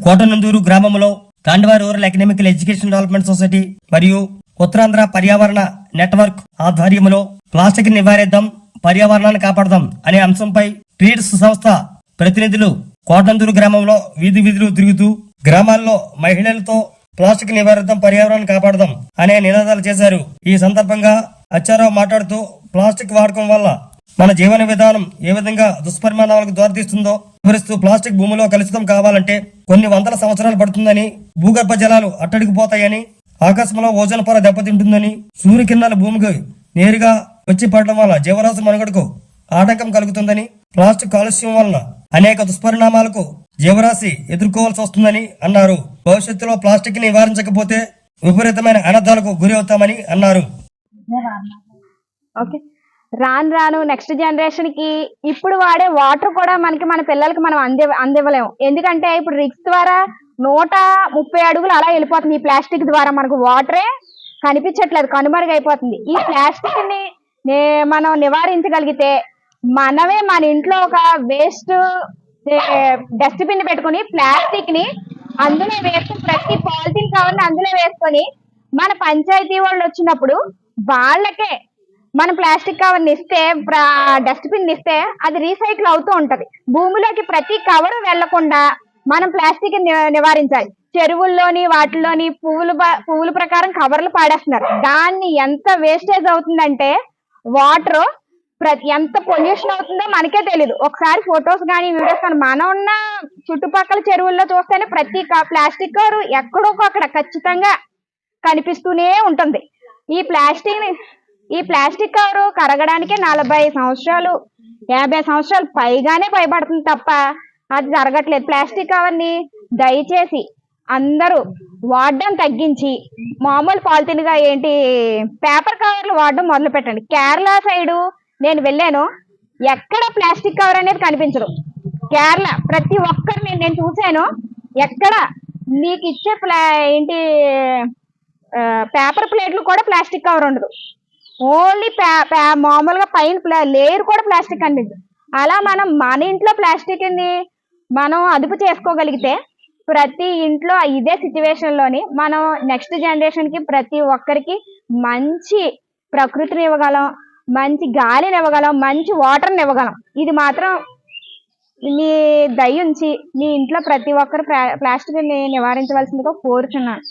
కోటనందూరు గ్రామంలో Tandava rural economical education development society మరియు ఉత్తరాంధ్ర పర్యావరణ నెట్వర్క్ ఆధ్వర్యంలో ప్లాస్టిక్ నివారేద్దాం పర్యావరణాన్ని కాపాడదాం అనే అంశంపై ట్రీడ్స్ సంస్థ ప్రతినిధులు కోటందూరు గ్రామంలో వీధి వీధులు తిరుగుతూ గ్రామాల్లో మహిళలతో ప్లాస్టిక్ నివారిద్దాం పర్యావరణాన్ని కాపాడదాం అనే నినాదాలు చేశారు. ఈ సందర్భంగా అచ్చారావు మాట్లాడుతూ ప్లాస్టిక్ వాడకం వల్ల మన జీవన విధానం ఏ విధంగా దుష్పరిమాణాలకు దారితీస్తుందో వివరిస్తూ ప్లాస్టిక్ భూమిలో కలుషితం కావాలంటే కొన్ని వందల సంవత్సరాలు పడుతుందని భూగర్భ జలాలు అట్టడిగిపోతాయని ఆకాశంలో ఓజోన్ పొర దెబ్బతింటుందని సూర్యకిరణాలు భూమికి నేరుగా వచ్చి పడడం వల్ల జీవరాశి మనుగడకు ఆటంకం కలుగుతుందని ప్లాస్టిక్ కాలుష్యం వలన అనేక దుష్పరిణామాలకు జీవరాశి ఎదుర్కోవాల్సి వస్తుందని అన్నారు. భవిష్యత్తులో ప్లాస్టిక్ నివారించకపోతే విపరీతమైన అనర్థాలకు గురి అవుతామని అన్నారు. ఓకే. రాను రాను నెక్స్ట్ జనరేషన్కి ఇప్పుడు వాడే వాటర్ కూడా మనకి మన పిల్లలకి మనం అంది అందివ్వలేము ఎందుకంటే ఇప్పుడు రిక్స్ ద్వారా నూట ముప్పై అడుగులు అలా వెళ్ళిపోతుంది. ఈ ప్లాస్టిక్ ద్వారా మనకు వాటరే కనిపించట్లేదు. కనుమరుగైపోతుంది. ఈ ప్లాస్టిక్ని నే- మనం నివారించగలిగితే మనమే మన ఇంట్లో ఒక వేస్ట్ డస్ట్బిన్ పెట్టుకుని ప్లాస్టిక్ని అందులో వేసుకుని ప్రతి పాలిథిన్ కవర్ని అందులో వేసుకొని మన పంచాయతీ వాళ్ళు వచ్చినప్పుడు వాళ్ళకే మనం ప్లాస్టిక్ కవర్ ఇస్తే డస్ట్బిన్ ఇస్తే అది రీసైకిల్ అవుతూ ఉంటది. భూమిలోకి ప్రతి కవర్ వెళ్ళకుండా మనం ప్లాస్టిక్ నివారించాలి. చెరువుల్లోని వాటిల్లోని పువ్వులు పువ్వుల ప్రకారం కవర్లు పాడేస్తున్నారు. దాన్ని ఎంత వేస్టేజ్ అవుతుందంటే వాటర్ ప్రతి ఎంత పొల్యూషన్ అవుతుందో మనకే తెలియదు ఒకసారి ఫొటోస్ కానీ వీడియోస్ కానీ మనం ఉన్న చుట్టుపక్కల చెరువుల్లో చూస్తేనే ప్రతి ప్లాస్టిక్ కవర్ ఎక్కడోకో అక్కడ ఖచ్చితంగా కనిపిస్తూనే ఉంటుంది. ఈ ప్లాస్టిక్ని ఈ ప్లాస్టిక్ కవర్ కరగడానికే నలభై సంవత్సరాలు యాభై సంవత్సరాలు పైగానే పైబడుతుంది తప్ప అది జరగట్లేదు. ప్లాస్టిక్ కవర్ని దయచేసి అందరూ వాడడం తగ్గించి మామూలు పాలిథిన్గా ఏంటి పేపర్ కవర్లు వాడడం మొదలు పెట్టండి. కేరళ సైడు నేను వెళ్ళాను ఎక్కడ ప్లాస్టిక్ కవర్ అనేది కనిపించదు. కేరళ ప్రతి ఒక్కరిని నేను చూశాను ఎక్కడ నీకు ఇచ్చే ప్లా ఏంటి పేపర్ ప్లేట్లు కూడా ప్లాస్టిక్ కవర్ ఉండదు. ఓన్లీ మామూలుగా పైన లేయర్ కూడా ప్లాస్టిక్ అండి అలా మనం మన ఇంట్లో ప్లాస్టిక్ని మనం అదుపు చేసుకోగలిగితే ప్రతి ఇంట్లో ఇదే సిచ్యువేషన్లోని మనం నెక్స్ట్ జనరేషన్కి ప్రతి ఒక్కరికి మంచి ప్రకృతిని ఇవ్వగలం మంచి గాలిని ఇవ్వగలం మంచి వాటర్ని ఇవ్వగలం. ఇది మాత్రం మీ దయ ఉంచి మీ ఇంట్లో ప్రతి ఒక్కరు ప్లాస్టిక్ని నివారించవలసిందిగా కోరుచున్నాను.